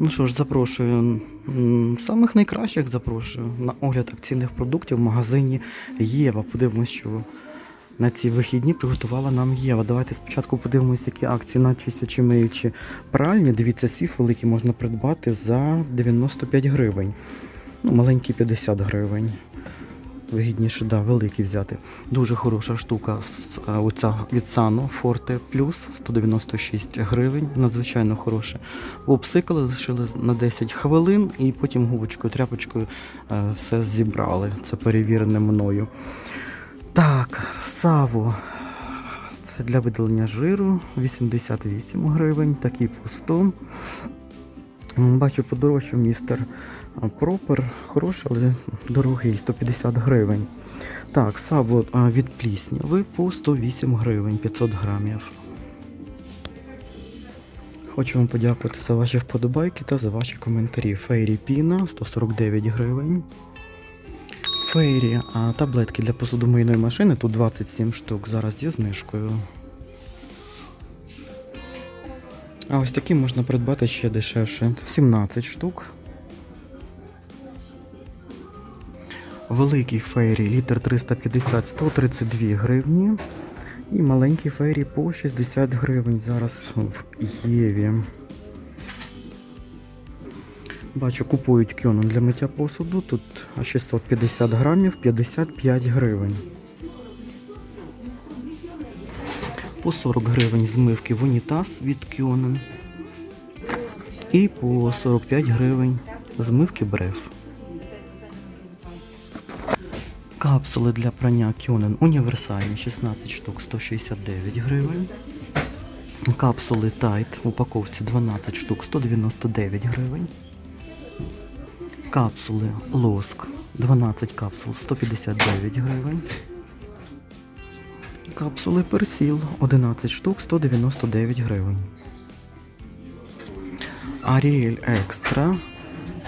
Ну що ж, запрошую. Самих найкращих запрошую на огляд акційних продуктів в магазині Єва. Подивимось, що на ці вихідні приготувала нам Єва. Давайте спочатку подивимось, які акції на чистячі миючі пральні. Дивіться, сіф великий можна придбати за 95 гривень. Ну, маленький 50 гривень. Вигідніше, да, великий взяти. Дуже хороша штука. а, Оця від Sano Forte Plus 196 гривень. Надзвичайно хороше. Обсикали, лишили на 10 хвилин і потім губочкою, тряпочкою е, все зібрали. Це перевірене мною. Так, саво. Це для видалення жиру 88 гривень, такий по 100. Бачу, подорожчав містер Пропер. Хороший, але дорогий, 150 гривень. Так, саво а, від плісняви по 108 гривень, 500 грамів. Хочу вам подякувати за ваші вподобайки та за ваші коментарі. Фейрі Піна 149 гривень. Фейрі а, таблетки для посудомийної машини. Тут 27 штук. Зараз зі знижкою. А ось такі можна придбати ще дешевше. 17 штук. Великий фейрі літр 350 132 гривні. І маленький фейрі по 60 гривень зараз в Єві. Бачу, купують кьонон для миття посуду. Тут 650 грамів 55 гривень. По 40 гривень змивки в унітаз від Кьонен. І по 45 гривень змивки бреф. Капсули для прання Кьонен універсальні 16 штук 169 гривень. Капсули Тайт в упаковці 12 штук 199 гривень. Капсули Лоск 12 капсул 159 гривень. Капсули Персіл 11 штук 199 гривень. Аріель Екстра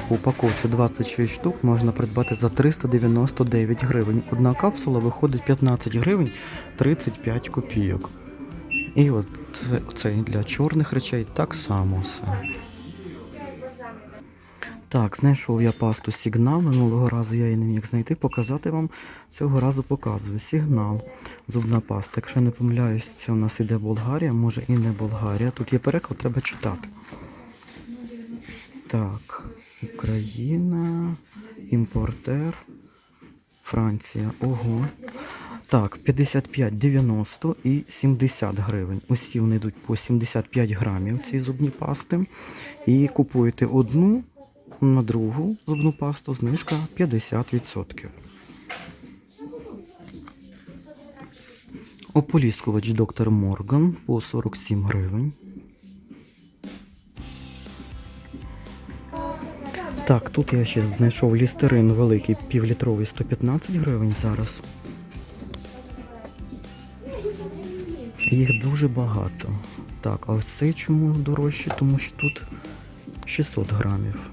в упаковці 26 штук можна придбати за 399 гривень. Одна капсула виходить 15 гривень 35 копійок. І от це, для чорних речей так само все. Так, знайшов я пасту сигнал. Минулого разу я її не міг знайти, показати вам. Цього разу показую. Сигнал. Зубна паста. Якщо не помиляюсь, це у нас іде Болгарія, може і не Болгарія. Тут є переклад, треба читати. Так, Україна, імпортер, Франція. Ого. Так, 55, 90 і 70 гривень. Усі вони йдуть по 75 грамів ці зубні пасти. І купуєте одну на другу зубну пасту, знижка 50%. Ополіскувач доктор Морган по 47 гривень. Так, тут я ще знайшов лістерин великий півлітровий 115 гривень зараз. Їх дуже багато. Так, а ось цей чому дорожче, тому що тут 600 грамів.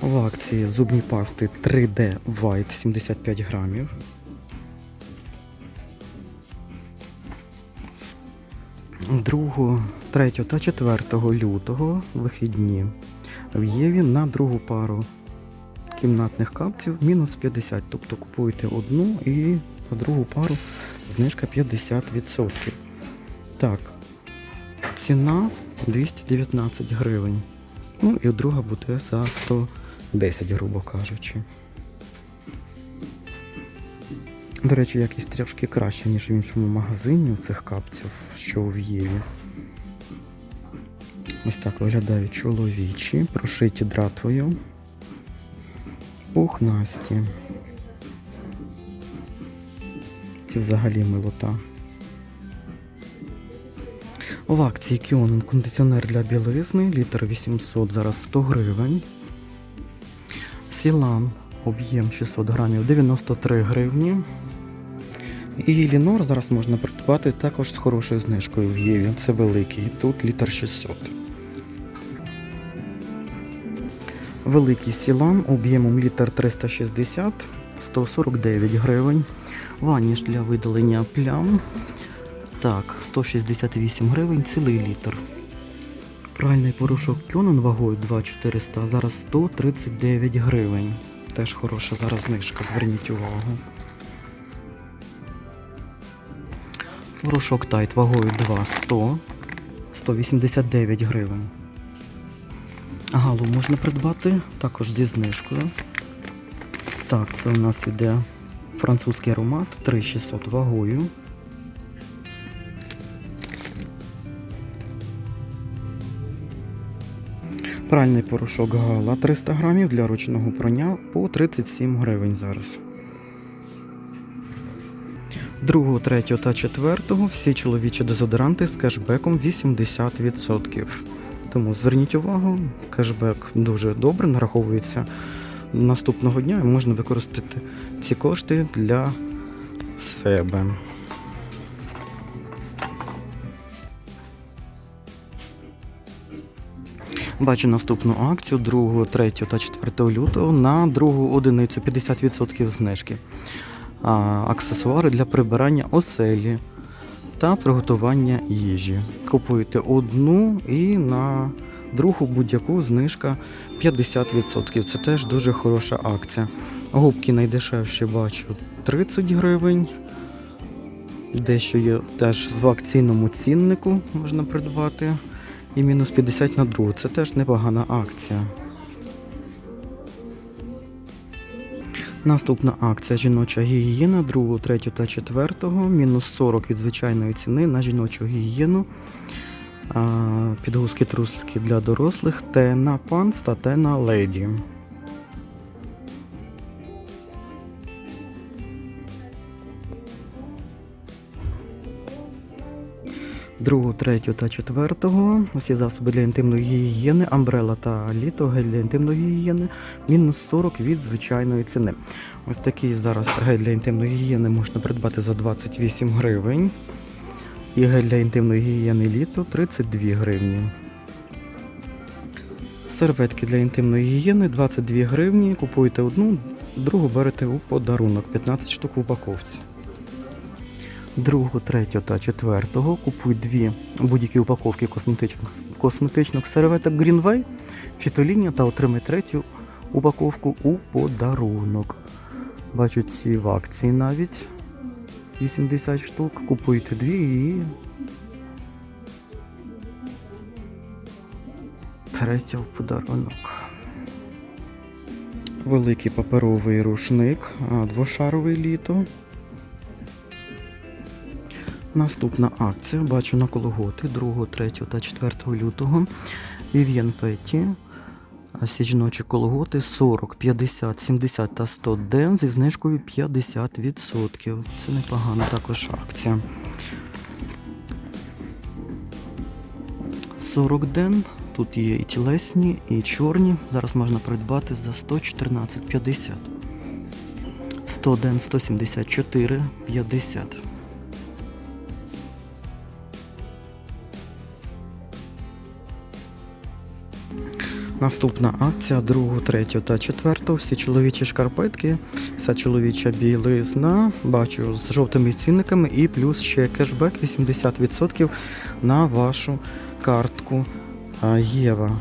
В акції зубні пасти 3D White 75 грамів. Другого, 3 та 4 лютого вихідні в Єві на другу пару кімнатних капців мінус 50. Тобто купуєте одну і на другу пару знижка 50%. Так, ціна 219 гривень. Ну і друга буде за 110, грубо кажучи. До речі, якість трішки краще, ніж в іншому магазині у цих капців, що в Єві. Ось так виглядають чоловічі, прошиті дратвою. Пухнасті. Ці взагалі милота. В акції Кіонен кондиціонер для білизни, літр 800, зараз 100 гривень. Сілан, об'єм 600 грамів, 93 гривні. І Лінор зараз можна придбати також з хорошою знижкою в Єві. Це великий, тут літр 600. Великий сілан об'ємом літр 360, 149 гривень. Ваніш для видалення плям Так, 168 гривень, цілий літр. Пральний порошок Кьонен вагою 2400, зараз 139 гривень. Теж хороша зараз знижка, зверніть увагу. Порошок Тайт вагою 200, 189 гривень. Галу можна придбати також зі знижкою. Так, це у нас іде французький аромат 3600 вагою. Пральний порошок Гала 300 грамів для ручного прання по 37 гривень зараз. 2, 3 та 4 всі чоловічі дезодоранти з кешбеком 80%. Тому зверніть увагу, кешбек дуже добре нараховується наступного дня і можна використати ці кошти для себе. Бачу наступну акцію 2, 3 та 4 лютого на другу одиницю 50% знижки. Аксесуари для прибирання оселі та приготування їжі. Купуєте одну і на другу будь-яку знижка 50%. Це теж дуже хороша акція. Губки найдешевші бачу 30 гривень. Дещо є теж в акційному ціннику можна придбати. І мінус 50 на другу. Це теж непогана акція. Наступна акція жіноча гігієна 2, 3 та 4. Мінус 40 від звичайної ціни на жіночу гігієну. Підгузки трусики для дорослих, Тена Панс та Тена Леді. Другу, третю та четвертого. Усі засоби для інтимної гігієни, амбрела та літо, гель для інтимної гігієни, мінус 40 від звичайної ціни. Ось такий зараз гель для інтимної гігієни можна придбати за 28 гривень. І гель для інтимної гігієни літо 32 гривні. Серветки для інтимної гігієни 22 гривні. Купуєте одну, другу берете у подарунок 15 штук в упаковці. Другу, третю та четвертого купуй дві будь-які упаковки косметичних, косметичних серветок Greenway, фітолінія та отримай третю упаковку у подарунок. Бачу ці в акції навіть 80 штук. Купуйте дві і. Третя в подарунок. Великий паперовий рушник, двошаровий літо. Наступна акція. Бачу на колготи 2, 3 та 4 лютого. Petty. Всі жіночі колготи 40, 50, 70 та 100 ден зі знижкою 50%. Це непогана також акція. 40 ден. Тут є і тілесні, і чорні. Зараз можна придбати за 114,50. 100 ден 174,50. Наступна акція 2, 3 та 4. Всі чоловічі шкарпетки, вся чоловіча білизна. Бачу з жовтими цінниками і плюс ще кешбек 80% на вашу картку Єва.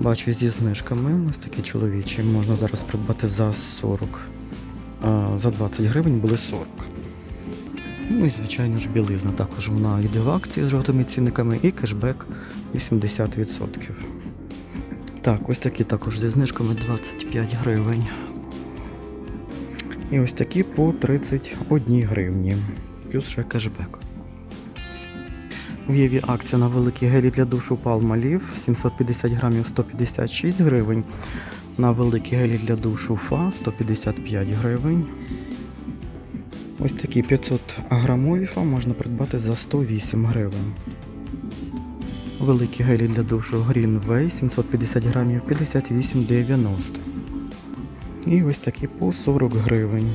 Бачу зі знижками. Ось такі чоловічі. Можна зараз придбати за 40. За 20 гривень були 40. Ну і звичайно ж білизна. Також вона йде в акції з жовтими цінниками і кешбек 80%. Так, ось такі також зі знижками 25 гривень. І ось такі по 31 гривні. Плюс ще кешбек. В Єві акція на великі гелі для душу Palmolive 750 грамів 156 гривень. На великі гелі для душу Фа 155 гривень. Ось такі 500 грамові фа можна придбати за 108 гривень. Великі гелі для душу Greenway 750 грамів 58,90. І ось такі по 40 гривень.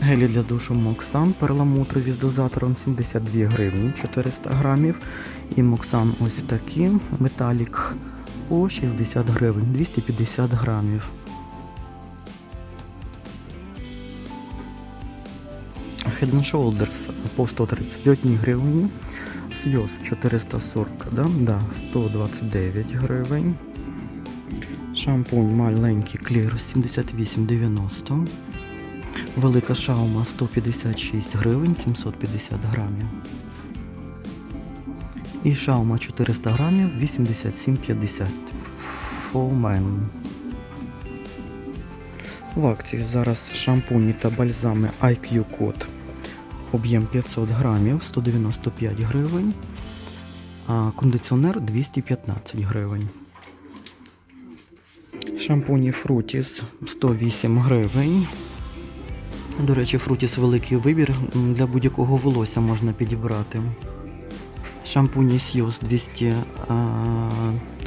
Гелі для душу Moxan перламутрові з дозатором 72 гривні 400 грамів. І Moxan ось такі металік по 60 гривень 250 грамів. Head Shoulders по 131 гривні. Сйоз 440, да? Да, 129 гривень. Шампунь маленький клір 78,90. Велика шаума 156 гривень 750 грамів. І шаума 400 грамів 87,50. Фоумен. В акції зараз шампуні та бальзами IQ Code. Об'єм 500 грамів 195 гривень. А кондиціонер 215 гривень. Шампуні Frutis 108 гривень. До речі, Frutis великий вибір для будь-якого волосся можна підібрати. Шампуні Сьюз 200, а,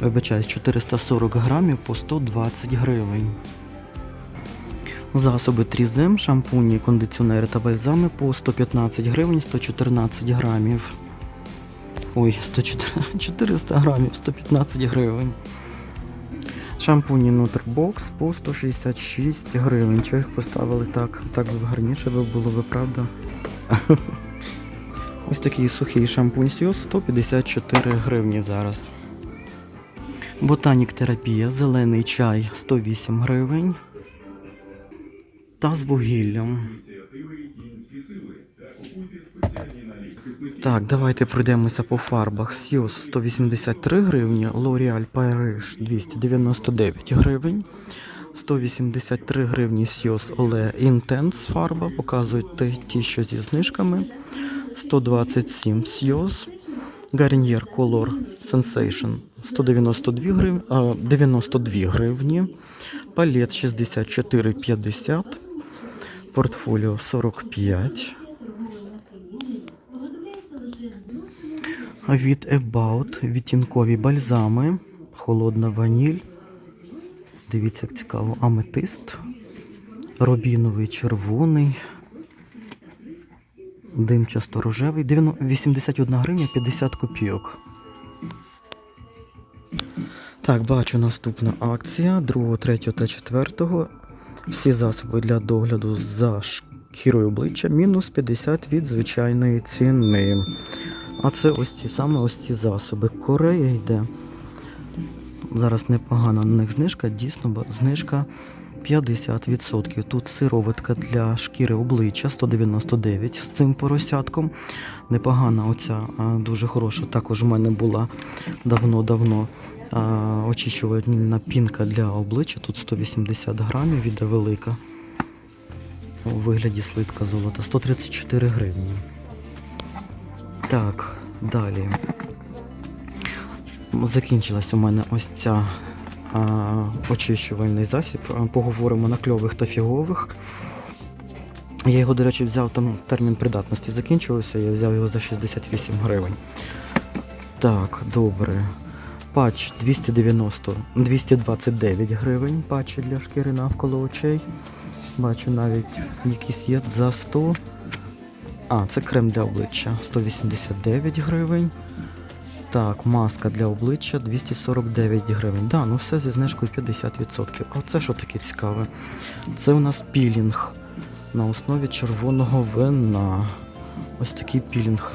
вибачаюсь, 440 грамів по 120 гривень. Засоби Трізем, шампуні, кондиціонери та бальзами по 115 гривень 114 грамів. Ой, 104 400 грамів, 115 гривень. Шампуні Nutrbox по 166 гривень. Чого їх поставили так? Так би гарніше би було би, правда? Ось такий сухий шампунь Сіос 154 гривні зараз. Ботанік терапія, зелений чай 108 гривень. Та з вугіллям. Так, давайте пройдемося по фарбах. Сіос 183 гривні, L'Oreal Paris 299 гривень. 183 гривні Сіос Оле Intense фарба. Показують ті- що зі знижками. 127 Сіос. Garnier Color Sensation 192 гривні, 92 гривні. Палет 64,50. Портфоліо 45. Від About відтінкові бальзами. Холодна ваніль. Дивіться, як цікаво, аметист. Рубіновий червоний. Димчасто рожевий. 81 гривня 50 копійок. Так, бачу наступна акція 2, 3 та 4. Всі засоби для догляду за шкірою обличчя мінус 50 від звичайної ціни. А це ось ці саме ось ці засоби. Корея йде. Зараз непогана на них знижка, дійсно, знижка 50%. Тут сироватка для шкіри обличчя 199 з цим поросятком. Непогана оця, дуже хороша. Також в мене була давно-давно очищувальна пінка для обличчя. Тут 180 грамів, іде велика. У вигляді слитка золота. 134 гривні. Так, далі. Закінчилась у мене ось ця а, очищувальний засіб. Поговоримо на кльових та фігових. Я його, до речі, взяв там термін придатності закінчувався, я взяв його за 68 гривень. Так, добре. Патч 290, 229 гривень. Патчі для шкіри навколо очей. Бачу навіть якийсь є за 100. А, це крем для обличчя 189 гривень. Так, маска для обличчя 249 гривень. Да, ну все зі знижкою 50%. А це що таке цікаве? Це у нас пілінг на основі червоного вина. Ось такий пілінг.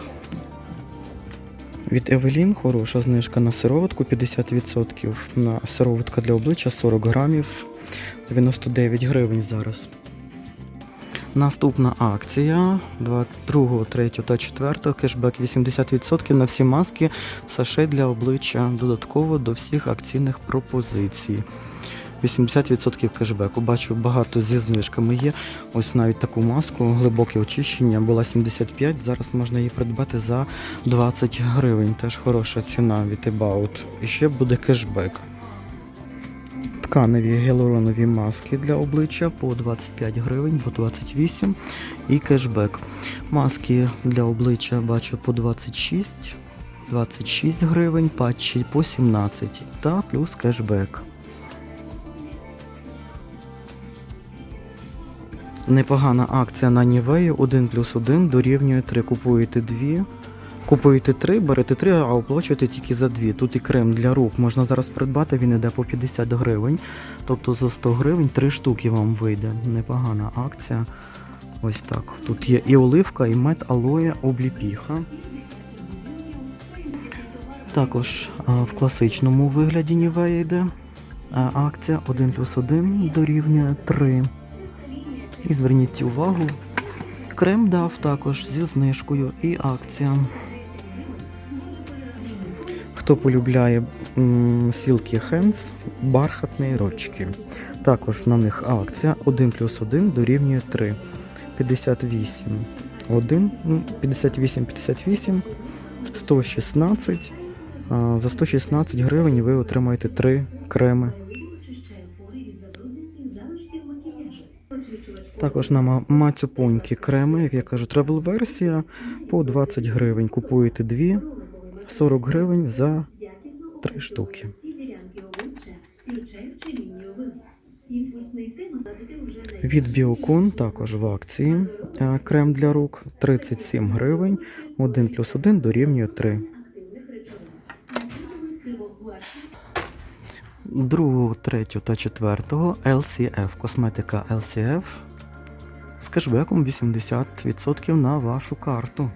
Від Евелін хороша знижка на сироватку 50%, на сироватка для обличчя 40 грамів 99 гривень зараз. Наступна акція 2, 3 та 4 кешбек 80% на всі маски саше для обличчя додатково до всіх акційних пропозицій. 80% кешбеку. Бачу, багато зі знижками є. Ось навіть таку маску, глибоке очищення, була 75, зараз можна її придбати за 20 гривень. Теж хороша ціна від About. І ще буде кешбек. Тканеві гіалуронові маски для обличчя по 25 гривень, по 28 і кешбек. Маски для обличчя бачу по 26, 26 гривень, патчі по 17 та плюс кешбек. Непогана акція на Нівею 1 плюс 1 дорівнює 3. Купуєте 2. Купуєте 3, берете 3, а оплачуєте тільки за 2. Тут і крем для рук можна зараз придбати, він йде по 50 гривень. Тобто за 100 гривень 3 штуки вам вийде. Непогана акція. Ось так. Тут є і оливка, і мед алоє обліпіха. Також в класичному вигляді Нівея йде акція 1 плюс 1 дорівнює 3. І зверніть увагу, крем дав також зі знижкою і акція. Хто полюбляє Silky Hands, бархатні рочки. Також на них акція 1 плюс 1 дорівнює 3. 58 1, 58 58 116. За 116 гривень ви отримаєте 3 креми. Також на ма- мацюпоньки креми, як я кажу, тревел-версія по 20 гривень. Купуєте 2, 40 гривень за 3 штуки. Від Біокон також в акції е, крем для рук 37 гривень, 1 плюс 1 дорівнює 3. Другого, третього та четвертого LCF. Косметика LCF кешбеком 80% на вашу карту.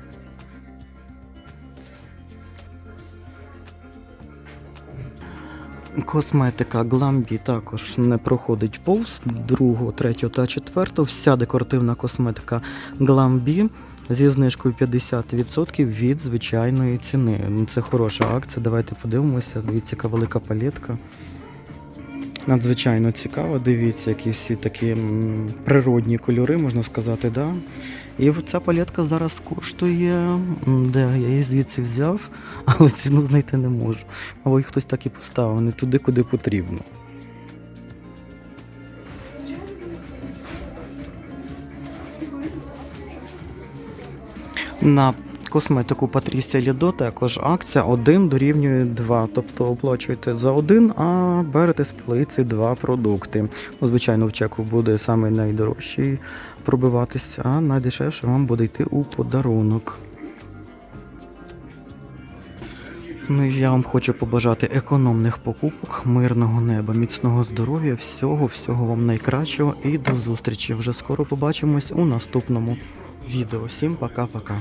Косметика Glambi також не проходить повз другого, третього та четвертого. Вся декоративна косметика Glambi зі знижкою 50% від звичайної ціни. Це хороша акція. Давайте подивимося. Дивіться, яка велика палетка. Надзвичайно цікаво. Дивіться, які всі такі природні кольори, можна сказати, да? І ця палетка зараз коштує, де я її звідси взяв, але ціну знайти не можу. Або їх хтось так і поставив, не туди, куди потрібно. На косметику Патрісія Лідо також акція 1 дорівнює 2. Тобто оплачуєте за один, а берете з полиці два продукти. Ну, звичайно, в чеку буде саме найдорожчий пробиватися, а найдешевше вам буде йти у подарунок. Ну і я вам хочу побажати економних покупок, мирного неба, міцного здоров'я, всього, всього вам найкращого і до зустрічі. Вже скоро побачимось у наступному відео. Всім пока-пока.